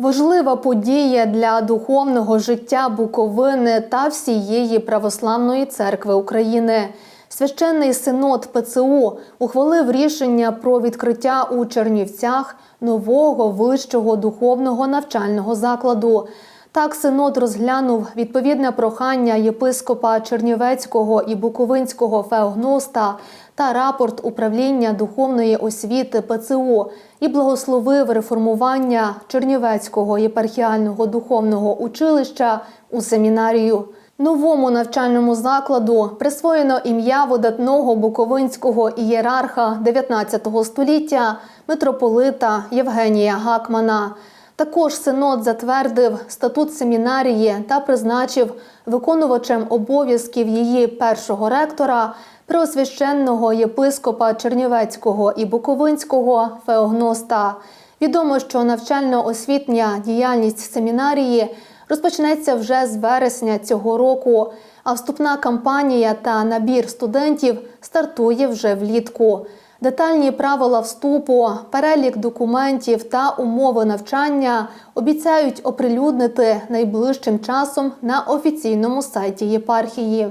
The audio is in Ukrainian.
Важлива подія для духовного життя Буковини та всієї православної церкви України. Священний синод ПЦУ ухвалив рішення про відкриття у Чернівцях нового вищого духовного навчального закладу. Так, синод розглянув відповідне прохання єпископа Чернівецького і Буковинського феогноста та рапорт управління духовної освіти ПЦУ і благословив реформування Чернівецького єпархіального духовного училища у семінарію. Новому навчальному закладу присвоєно ім'я видатного буковинського ієрарха 19 століття митрополита Євгенія Гакмана. Також синод затвердив статут семінарії та призначив виконувачем обов'язків її першого ректора преосвященного єпископа Чернівецького і Буковинського Феогноста. Відомо, що навчально-освітня діяльність семінарії розпочнеться вже з вересня цього року, а вступна кампанія та набір студентів стартує вже влітку. Детальні правила вступу, перелік документів та умови навчання обіцяють оприлюднити найближчим часом на офіційному сайті єпархії.